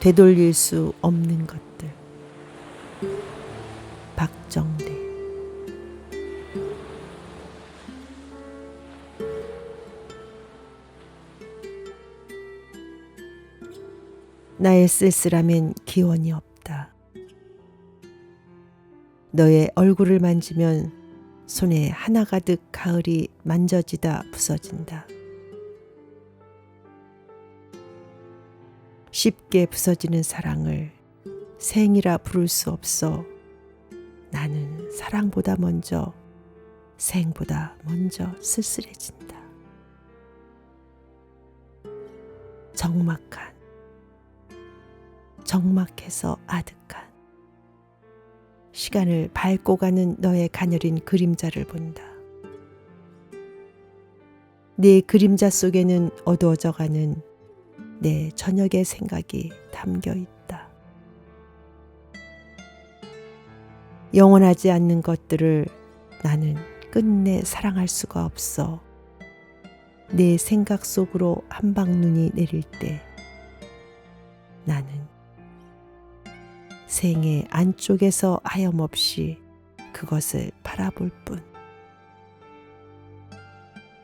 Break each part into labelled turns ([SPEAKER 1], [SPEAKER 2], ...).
[SPEAKER 1] 되돌릴 수 없는 것들. 박정래. 나의 쓸쓸함엔 기원이 없다. 너의 얼굴을 만지면 손에 하나 가득 가을이 만져지다 부서진다. 쉽게 부서지는 사랑을 생이라 부를 수 없어 나는 사랑보다 먼저 생보다 먼저 쓸쓸해진다. 적막한 적막해서 아득한 시간을 밟고 가는 너의 가녀린 그림자를 본다. 네 그림자 속에는 어두워져 가는 내 저녁의 생각이 담겨 있다. 영원하지 않는 것들을 나는 끝내 사랑할 수가 없어. 내 생각 속으로 한방 눈이 내릴 때 나는 생의 안쪽에서 하염없이 그것을 바라볼 뿐.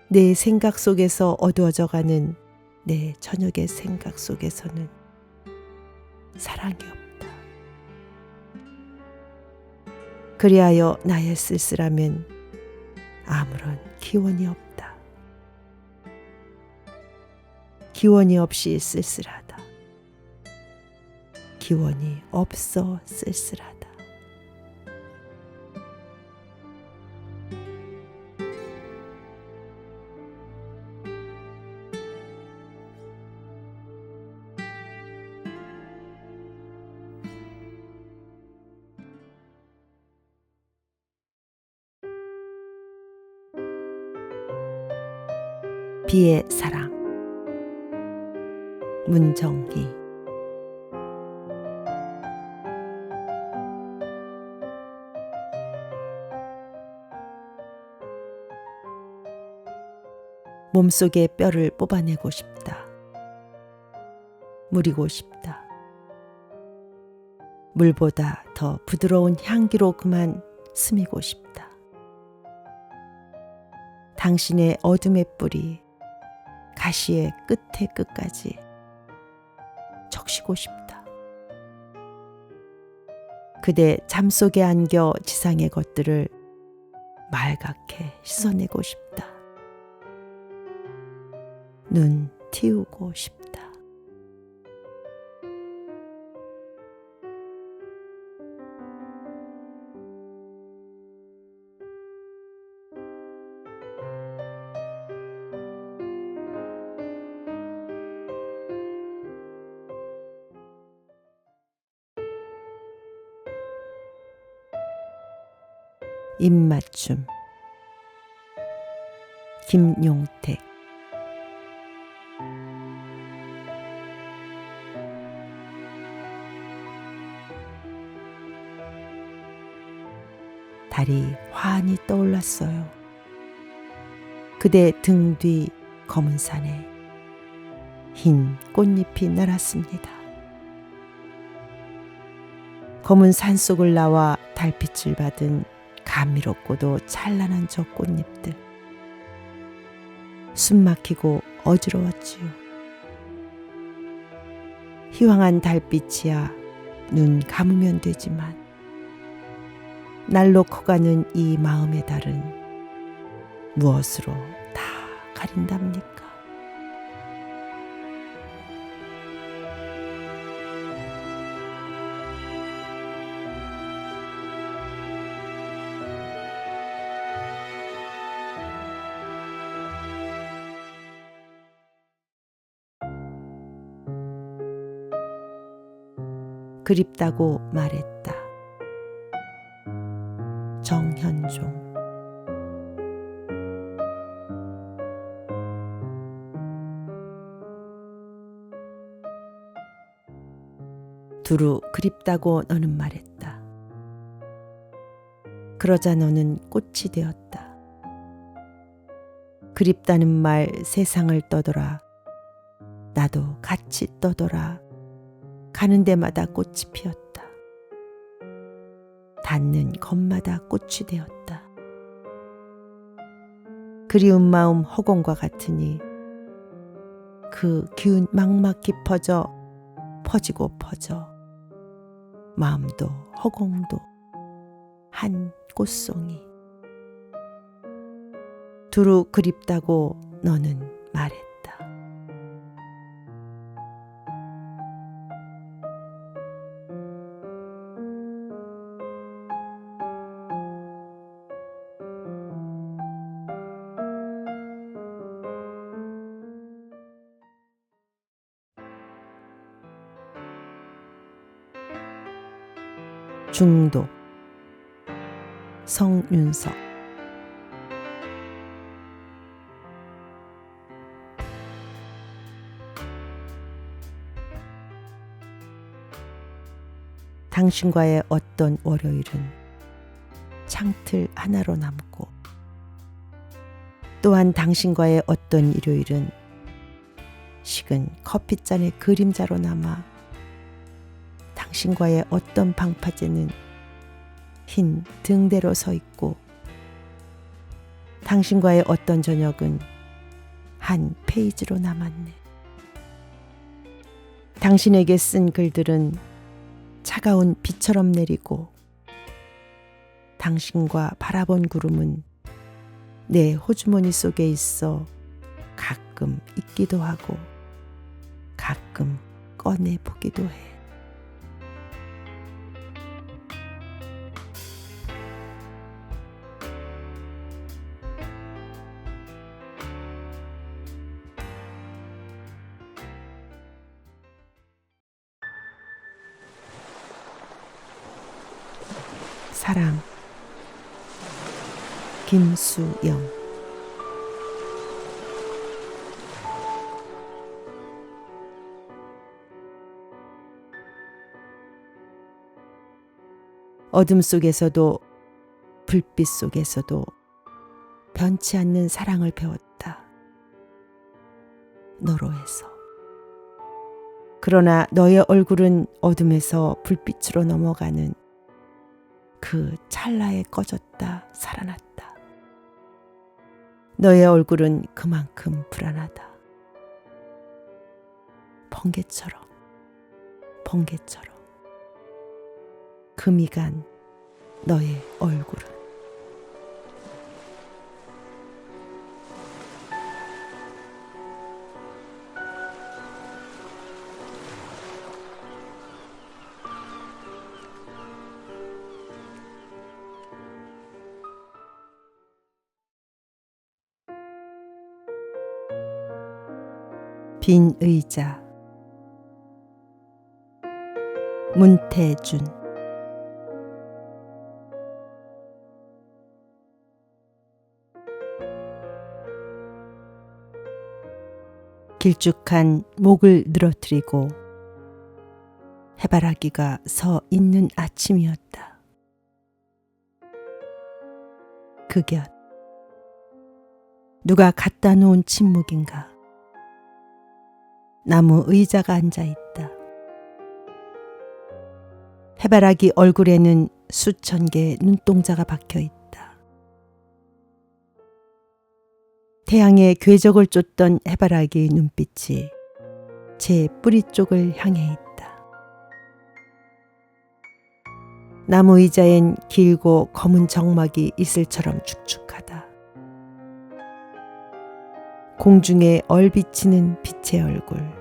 [SPEAKER 1] 내 생각 속에서 어두워져 가는 내 저녁의 생각 속에서는 사랑이 없다. 그리하여 나의 쓸쓸함엔 아무런 기원이 없다. 기원이 없이 쓸쓸하다. 기원이 없어 쓸쓸하다. 비의 사랑 문정기 몸속의 뼈를 뽑아내고 싶다. 무리고 싶다. 물보다 더 부드러운 향기로 그만 스미고 싶다. 당신의 어둠의 뿌리 가시의 끝에 끝까지 적시고 싶다. 그대 잠 속에 안겨 지상의 것들을 말갛게 씻어내고 싶다. 눈 틔우고 싶다. 입맞춤 김용택 달이 환히 떠올랐어요. 그대 등 뒤 검은 산에 흰 꽃잎이 날았습니다. 검은 산 속을 나와 달빛을 받은 감미롭고도 찬란한 저 꽃잎들. 숨 막히고 어지러웠지요. 희황한 달빛이야 눈 감으면 되지만 날로 커가는 이 마음의 달은 무엇으로 다 가린답니까? 그립다고 말했다. 정현종 두루 그립다고 너는 말했다. 그러자 너는 꽃이 되었다. 그립다는 말 세상을 떠돌아 나도 같이 떠돌아 가는 데마다 꽃이 피었다. 닿는 것마다 꽃이 되었다. 그리운 마음 허공과 같으니 그 기운 막막히 퍼져 퍼지고 퍼져 마음도 허공도 한 꽃송이 두루 그립다고 너는 말했다. 중독. 성윤석. 당신과의 어떤 월요일은 창틀 하나로 남고 또한 당신과의 어떤 일요일은 식은 커피잔의 그림자로 남아 당신과의 어떤 방파제는 흰 등대로 서 있고 당신과의 어떤 저녁은 한 페이지로 남았네. 당신에게 쓴 글들은 차가운 비처럼 내리고 당신과 바라본 구름은 내 호주머니 속에 있어 가끔 잊기도 하고 가끔 꺼내 보기도 해. 사랑 김수영 어둠 속에서도 불빛 속에서도 변치 않는 사랑을 배웠다. 너로 해서. 그러나 너의 얼굴은 어둠에서 불빛으로 넘어가는 그 찰나에 꺼졌다 살아났다. 너의 얼굴은 그만큼 불안하다. 번개처럼, 번개처럼. 금이 간 너의 얼굴은 빈 의자 문태준 길쭉한 목을 늘어뜨리고 해바라기가 서 있는 아침이었다. 그 곁 누가 갖다 놓은 침묵인가? 나무 의자가 앉아 있다. 해바라기 얼굴에는 수천 개의 눈동자가 박혀 있다. 태양의 궤적을 쫓던 해바라기의 눈빛이 제 뿌리 쪽을 향해 있다. 나무 의자엔 길고 검은 정막이 이슬처럼 축축하다. 공중에 얼비치는 빛의 얼굴.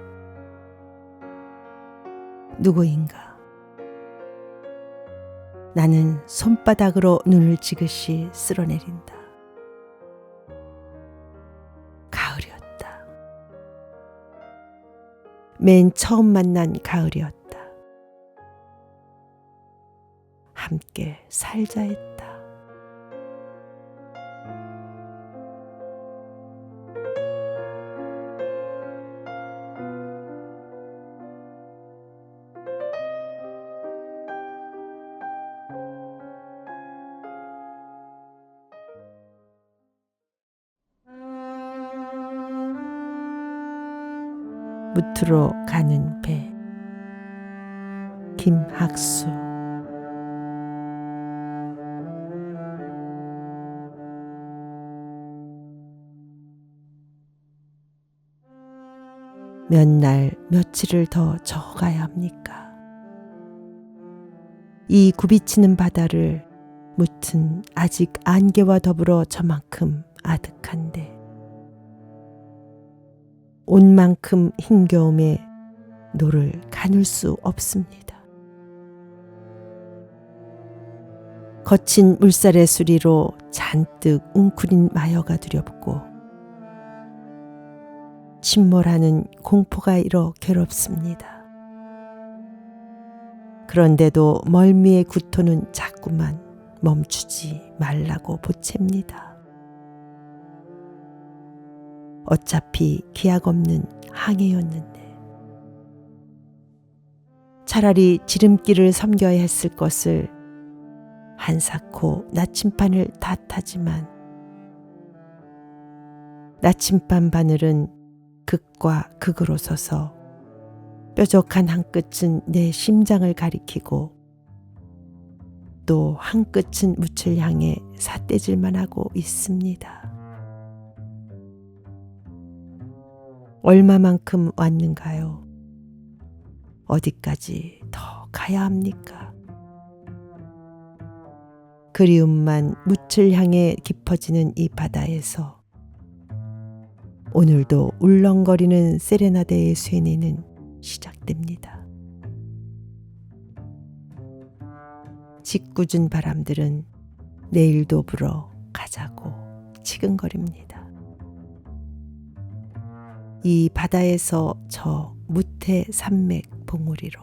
[SPEAKER 1] 누구인가? 나는 손바닥으로 눈을 지그시 쓸어내린다. 가을이었다. 맨 처음 만난 가을이었다. 함께 살자 했다. 무트로 가는 배. 김학수. 몇 날 며칠을 더 저어가야 합니까? 이 굽이치는 바다를 무튼 아직 안개와 더불어 저만큼 아득한데 온 만큼 힘겨움에 노를 가눌 수 없습니다. 거친 물살의 수리로 잔뜩 웅크린 마여가 두렵고 침몰하는 공포가 일어 괴롭습니다. 그런데도 멀미의 구토는 자꾸만 멈추지 말라고 보챕니다. 어차피 기약 없는 항해였는데 차라리 지름길을 섬겨야 했을 것을 한사코 나침반을 탓하지만 나침반 바늘은 극과 극으로 서서 뾰족한 한 끝은 내 심장을 가리키고 또 한 끝은 묻힐 향해 삿대질만 하고 있습니다. 얼마만큼 왔는가요? 어디까지 더 가야 합니까? 그리움만 묻힐 향해 깊어지는 이 바다에서 오늘도 울렁거리는 세레나데의 쇠뇌는 시작됩니다. 짓궂은 바람들은 내일도 불어 가자고 치근거립니다. 이 바다에서 저 무태 산맥 봉우리로